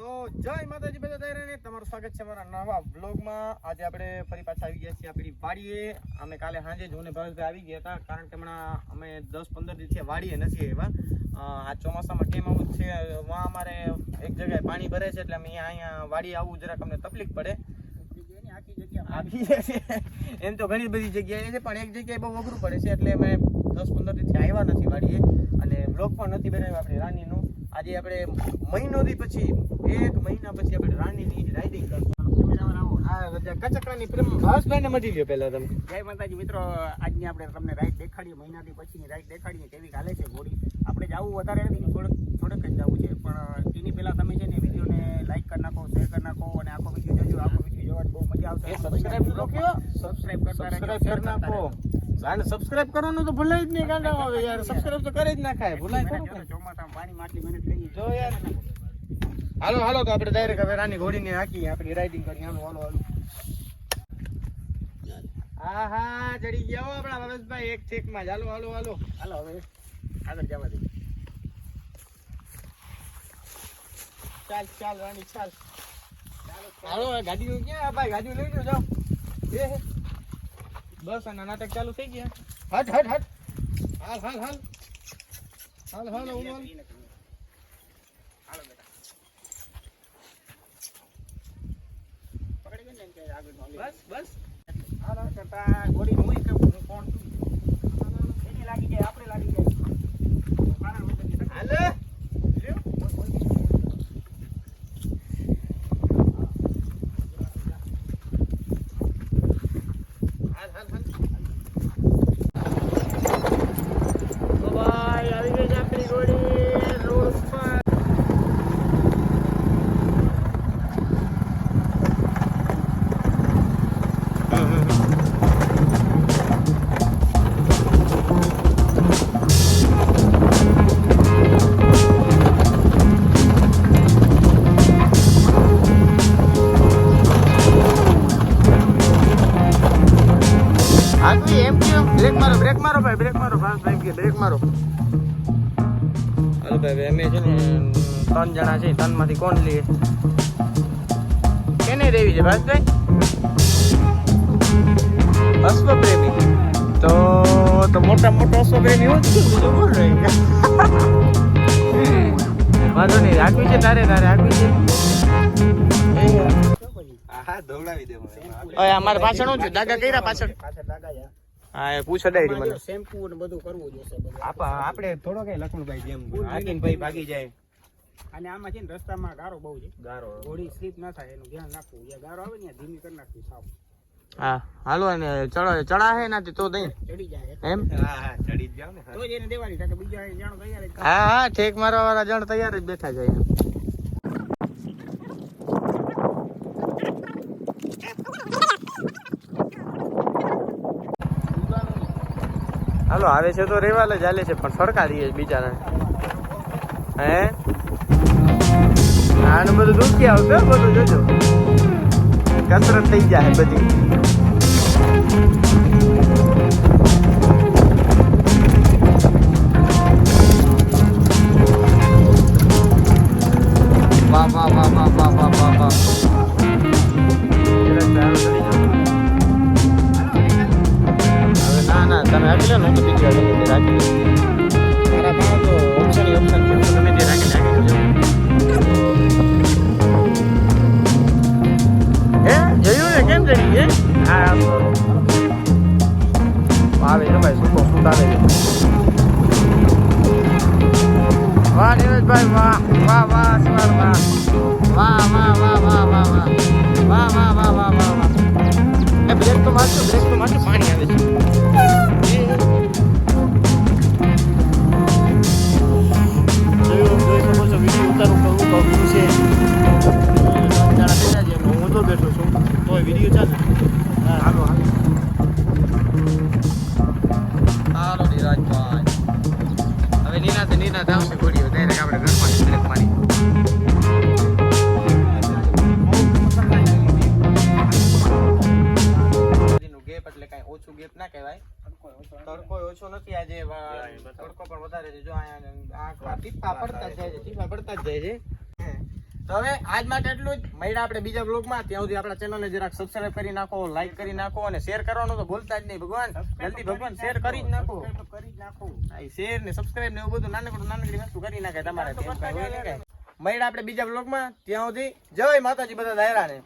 તો જય માતાજી બધા તૈયાર તમારું સ્વાગત છે મારા નવા બ્લોગમાં આજે આપણે ફરી પાછા આવી ગયા છીએ આપણી વાડીએ. અમે કાલે સાંજે જ હું ભાવેશભાઈ આવી ગયા હતા, કારણ કે હમણાં અમે દસ પંદર દિવસથી વાડીએ નથી આવ્યા. આ ચોમાસામાં ટેમ આવું છે. વાં અમારે એક જગ્યાએ પાણી ભરે છે, એટલે અમે અહીંયા અહીંયા વાડીએ આવવું જરાક અમને તકલીફ પડે. આવી છે. એમ તો ઘણી બધી જગ્યાએ છે પણ એક જગ્યાએ બહુ અઘરું પડે છે, એટલે અમે દસ પંદર દિવસથી આવ્યા નથી વાડીએ. અને બ્લોગ પણ નથી બનાવ્યો. આપણે રાનીનું આજે આપણે મહિનોથી પછી એક મહિના પછી આપણે રાણીની રાઇડિંગ કરશું. કચકડાની પ્રેમ ભાવેશભાઈને મળી લ્યો પહેલા તમે. જય માતાજી મિત્રો આજની આપણે તમને રાઈડ દેખાડીએ મહિનાથી પછીની રાઈડ દેખાડીએ કેવી હાલે છે ઘોડી આપણે જવું વધારે નથી થોડુંક થોડુંક જ જવું છે પણ એની પહેલાં તમે છે ને વિડીયોને લાઈક કરી નાખો શેર કરી નાખો અને આખો વીડિયો જોજો આખો વીડિયો જોવાની બહુ મજા આવશે એ subscribe કયો? સબસ્ક્રાઇબ કરતા સબસ્ક્રાઇબ કરી નાખો ગાંડ સબસ્ક્રાઇબ કરવાનું તો ભૂલાય જ નહીં ગાંડા હવે યાર. સબસ્ક્રાઇબ તો કરી જ નાખાય ભૂલાય ખરું ચોમાસામાં પાણીમાં આટલી મહેનત કરી જો યાર. હાલો હાલો તો આપણે ડાયરેક્ટ હવે રાની ઘોડીને હાકી આપણી રાઇડિંગ કરી. હાલો હાલો હાલો. હા હા ચડી ગયા હો આપણા ભાવેશભાઈ એક ઠેકમાં. જ. હાલો હાલો હાલો. હાલો હવે આગળ જવા દઈએ ચાલ ચાલ રાની ચાલ. હાલો ગાડી ક્યાં? ભાઈ ગાડી લઈ લો જાઓ. બસ આ નાટક ચાલુ થઈ ગયા. હટ હટ હટ. હાલ હાલ હાલ. હાલ હાલ હાલ બસ બસ. હાલ કરતા ગોડી હું કોણ છું આગવી એમ કેમ બ્રેક મારો બ્રેક મારો ભાઈ બ્રેક મારો. ફાસ્ટ ભાઈ કે બ્રેક મારો. હાલો ભાઈ અમે છે ને ત્રણ જણા છે ત્રણમાંથી કોણ લઈએ કેને દેવી છે ભાઈ અશ્વ પ્રેમી તો તો મોટા મોટો અશ્વ પ્રેમી હું જ કોણ રહે વાંધો નહીં રાખવી છે તારે તારે રાખવી છે. હા દોડાવી દે ઓય અમારે પાછળ શું છે દાગા કર્યા પાછળ? પાછળ લાગા જા હા પૂછ ડાયરી મને. શેમ્પુ ને બધું કરવું જોશે આપણે થોડો કઈ લખણભાઈ જેમ હાકીને ભાગી જાય. અને આમાં છે ને રસ્તામાં ગારો બહુ છે. ગારો. ઘોડી સ્લીપ ના થાય એનું ધ્યાન રાખવું. જ્યાં ગારો આવે ને ધીમી કરી નાખવી સાવ. હા હાલો અને ચડો ચડા હે નાથી તો દઈ ચડી જાય એમ? હા હા ચડી જ જાવ ને. તો જ એને દેવાની બીજા જાણો તૈયાર હા હા ઠેક મારવા વાળા જણ તૈયાર જ બેઠા છે હાલો, આવે છે તો રેવાલે ચાલે છે, પણ સરકાર દઈએ બિચારા હે? આનું બધું દુખી આવશે, હો, બધું જોજો. કસરત થઈ જાય બધી. વાહ વાહ વાહ વાહ વાહ વાહ વાહ વાહ વાહ વાહ એ બ્રેક તો બ્રેક તો પાણી આવે છે ઓછું ગેપ ના કહેવાય. તડકો ઓછો નથી. આજે તડકો પણ વધારે છે. જો અહીંયા ટીપા પડતા જાય છે ટીપા પડતા જ જાય છે. તો હવે આજ માટે એટલું જ. મળ્યા આપણે બીજા બ્લોગમાં ત્યાં સુધી આપણા ચેનલને જરાક સબસ્ક્રાઇબ કરી નાખો લાઈક કરી નાખો અને શેર કરવાનું તો ભૂલતા જ નહીં ભગવાન. જલ્દી ભગવાન શેર કરી જ નાખો. કરી નાખો. શેર ને સબસ્ક્રાઇબ ને એવું બધું નાનકડું નાનકડી વસ્તુ કરી નાખે તમારે. મળ્યા આપણે બીજા બ્લોગમાં ત્યાં સુધી જય માતાજી બધા દાયરાને.